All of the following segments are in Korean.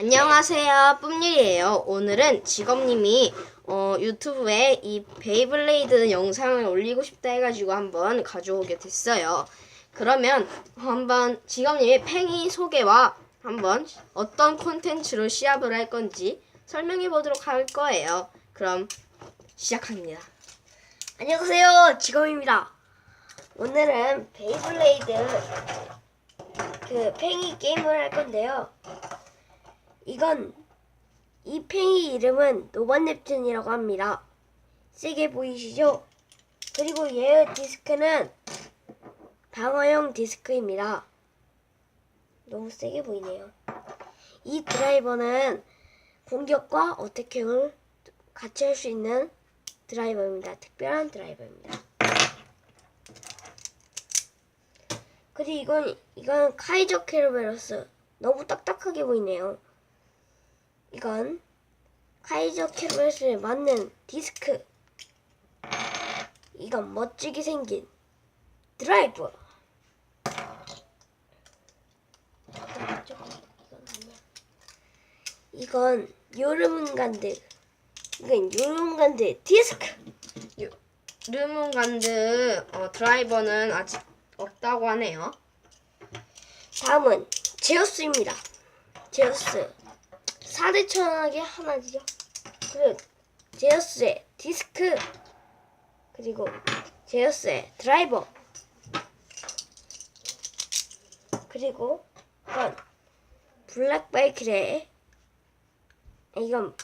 안녕하세요, 뿜일이에요. 오늘은 직업님이 어, 유튜브에 이 베이블레이드 영상을 올리고 싶다 해가지고 한번 가져오게 됐어요. 그러면 한번 직업님의 팽이 소개와 한번 어떤 콘텐츠로 시합을 할 건지 설명해 보도록 할 거예요. 그럼 시작합니다. 안녕하세요 직업입니다 오늘은 베이블레이드 그 팽이 게임을 할 건데요 이건 이 팽이 이름은 노반 넵튠이라고 합니다 세게 보이시죠? 그리고 얘의 디스크는 방어용 디스크입니다 너무 세게 보이네요 이 드라이버는 공격과 어택형을 같이 할 수 있는 드라이버입니다. 특별한 드라이버입니다. 그리고 이건 이건 카이저 캐러베러스 너무 딱딱하게 보이네요. 이건 카이저 캐러베러스에 맞는 디스크. 이건 멋지게 생긴 드라이버. 이건 요르문간드. 이건 요르문간드 디스크. 르문간드 어, 드라이버는 아직 없다고 하네요. 다음은 제우스입니다. 제우스 4대 천하게 하나죠. 그리고 제우스의 디스크 그리고 제우스의 드라이버 그리고 이건 블랙바이크의 이건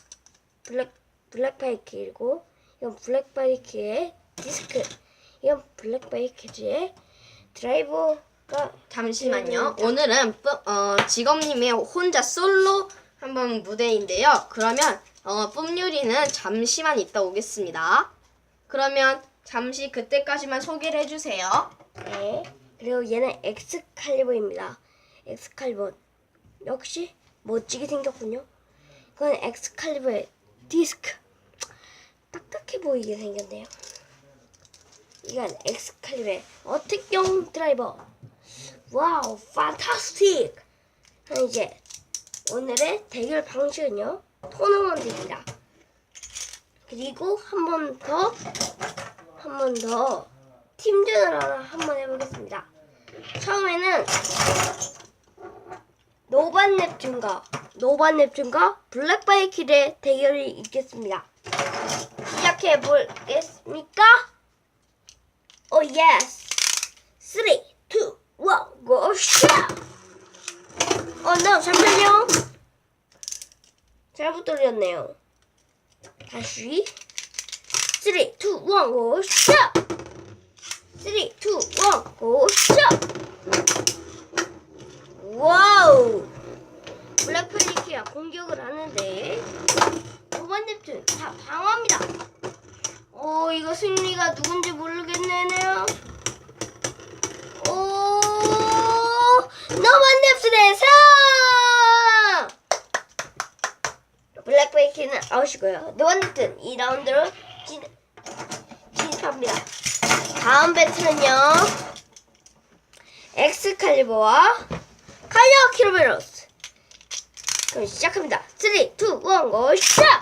블랙 블랙바이크이고 이건 블랙바이크의 디스크 이건 블랙바이크의 드라이버가 잠시만요. 오늘은 뿌, 어, 직업님의 혼자 솔로 한번 무대인데요. 그러면 어, 뿜유리는 잠시만 있다 오겠습니다. 그러면 잠시 그때까지만 소개를 해주세요. 네. 그리고 얘는 엑스칼리버입니다. 엑스칼리버 역시 멋지게 생겼군요. 이건 엑스칼리버의 디스크. 딱딱해 보이게 생겼네요. 이건 엑스칼리버의 어택용 드라이버. 와우, 판타스틱! 이제 오늘의 대결 방식은요. 토너먼트입니다. 그리고 한 번 더, 한 번 더 팀전을 하나 한번 해보겠습니다. 처음에는 노반 넵튠과 노반 넵튠과 블랙바이킬의 대결이 있겠습니다. 시작해 보겠습니까? 오 예스. 3, 2, 1, 고 샷! 어, no, 잠시만요. 잘못 돌렸네요. 다시. 3, 2, 1, 고 샷! 3, 2, 1, 고 샷! 와우! 블랙플리키가 공격을 하는데 두번 넵튠 다 방어합니다. 오 이거 승리가 누군지 모르겠네요. 오 상! 블랙플리키는 아웃이고요. 노만 넵슨 2라운드로 진, 진입합니다. 다음 배틀은요. 엑스칼리버와 칼리어 키로베로스 그럼 시작합니다 3, 2, 1, 고 샷!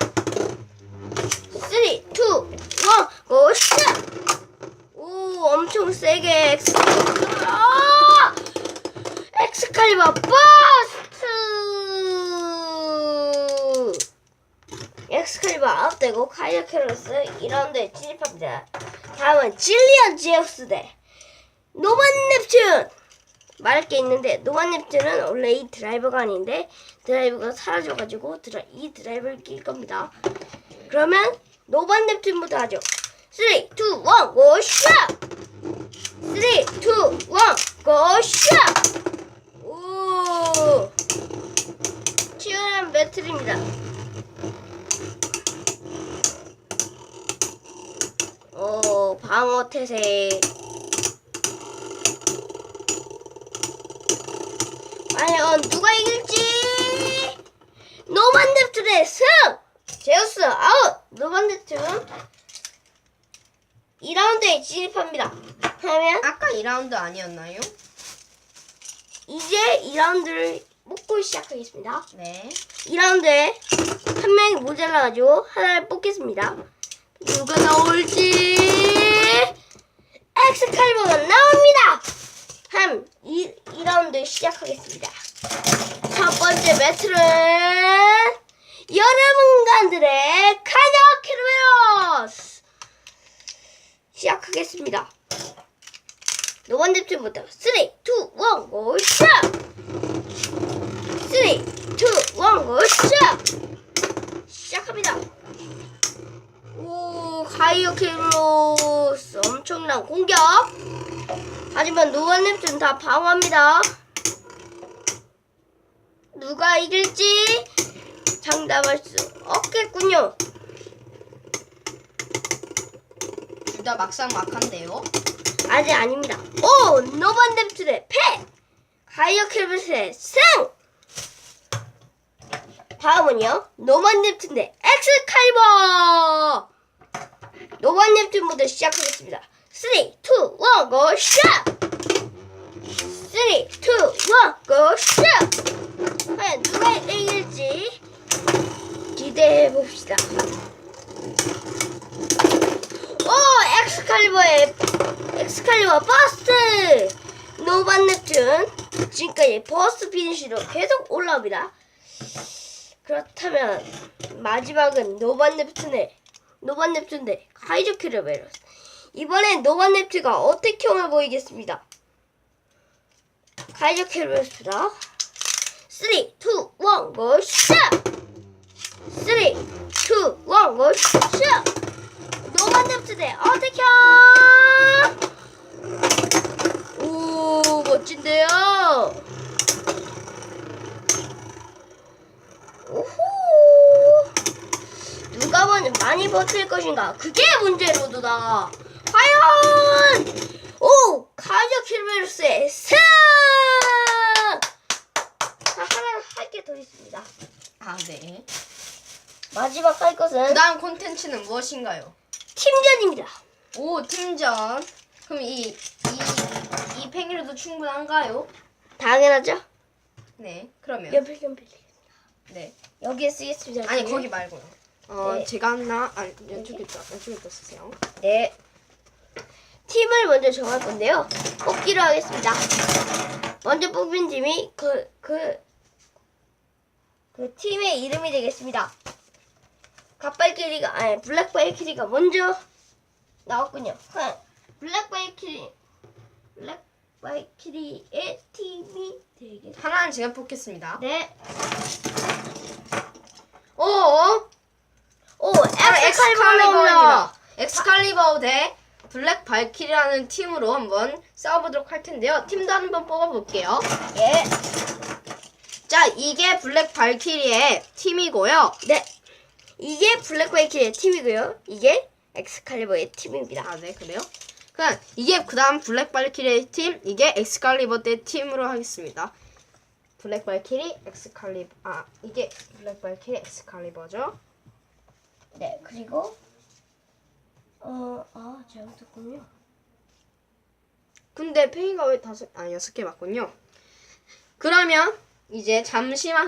3, 2, 1, 고 샷! 오 엄청 세게 엑스칼리버 아! 엑스칼리버 버스트 엑스칼리버 아웃되고 칼리어 키로베로스 2라운드에 진입합니다 다음은 질리언 제우스 대 노만 넵튠 말할 게 있는데 노만 넵튠은 원래 이 드라이버가 아닌데 드라이버가 사라져가지고 드라, 이 드라이버를 낄 겁니다. 그러면 노만 넵튠부터 하죠. 3, 2, 1, 고 샷! 3, 2, 1, 고 샷! 오! 치열한 배틀입니다. 오, 방어 태세. 과연 누가 이길지 노만 넵튠의 승 제우스 아웃 노만 넵튠 2라운드에 진입합니다 하면 아까 2라운드 아니었나요? 이제 2라운드를 뽑고 시작하겠습니다. 네. 2라운드에 한 명이 모자라가지고 하나를 뽑겠습니다. 누가 나올지 엑스칼리버가 나옵니다. 한 2, 2라운드 시작하겠습니다. 첫 번째 배틀은 여러분간들의 카자 캐르베로스 시작하겠습니다. 노반대 팀부터 3, 2, 1, 고, 샷! 3, 2, 1, 고, 샷! 시작합니다. 오, 하이어 캐로스 엄청난 공격. 하지만 neptune 다 방어합니다. 누가 이길지 장담할 수 없겠군요. 둘 다 막상 막한데요. 아직 아닙니다. 오, 노반 넵튠의 패! 하이어 캐럿의 승! 다음은요, 노반 넵튠 대 엑스칼리버! 노반 넵튠부터 시작하겠습니다. 3, 2, 1, 고, 샷! 3, 2, 1, 고, 샷! 과연 누가 이길지 기대해 봅시다. 오, 엑스칼리버의 엑스칼리버 버스트! 노반 넵튠 지금까지 버스트 피니쉬로 계속 올라옵니다. 그렇다면 마지막은 노반 넵튠의 노반 넵튠 대 카이저 키르베로스 이번엔 노반 넵튠가 어택형을 보이겠습니다. 카이저 키르베로스다. 3, 2, 1, 고, 샷! 3, 2, 1, 고, 샷! 노만 넵트 대 어택형 오 멋진데요 오호 누가 많이 버틸 것인가 그게 문제로도다 오 카이저 킬베르스의 승 자, 하나 할 게 더 있습니다 아, 네. 마지막 할 것은 그다음 콘텐츠는 무엇인가요? 팀전입니다 오, 팀전. 그럼 이, 이, 이 팽이로도 충분한가요? 당연하죠 네. 그러면. 연필 연필 네. 여기에 쓰겠습니다 아니, 네. 거기 말고요. 어, 네. 제가 하나, 아, 이쪽에다, 이쪽에다 쓰세요. 네. 팀을 먼저 정할 건데요. 뽑기로 하겠습니다. 먼저 뽑힌 팀이 그, 그, 그 팀의 이름이 되겠습니다. 갓발키리가, 아니, 블랙발키리가 먼저 나왔군요. 하, 블랙발키리, 블랙발키리의 팀이 되겠습니다. 하나는 제가 뽑겠습니다. 네. 오! 오, 엑스칼리버입니다. 엑스칼리버입니다. 엑스칼리버 대 블랙 발키리라는 팀으로 한번 싸워보도록 할 텐데요. 팀도 한번 뽑아볼게요. 예. 자, 이게 블랙 발키리의 팀이고요. 네. 이게 블랙 발키리의 팀이고요. 이게 엑스칼리버의 팀입니다. 아, 네, 그래요? 그럼 이게 그 다음 블랙 발키리의 팀, 이게 엑스칼리버 대 팀으로 하겠습니다. 블랙 발키리, 엑스칼리버, 아, 이게 블랙 발키리, 엑스칼리버죠. 네, 그리고 어, 아, 잘못했군요. 근데 페이가 왜 다섯, 아, 여섯 개 맞군요. 그러면 이제 잠시만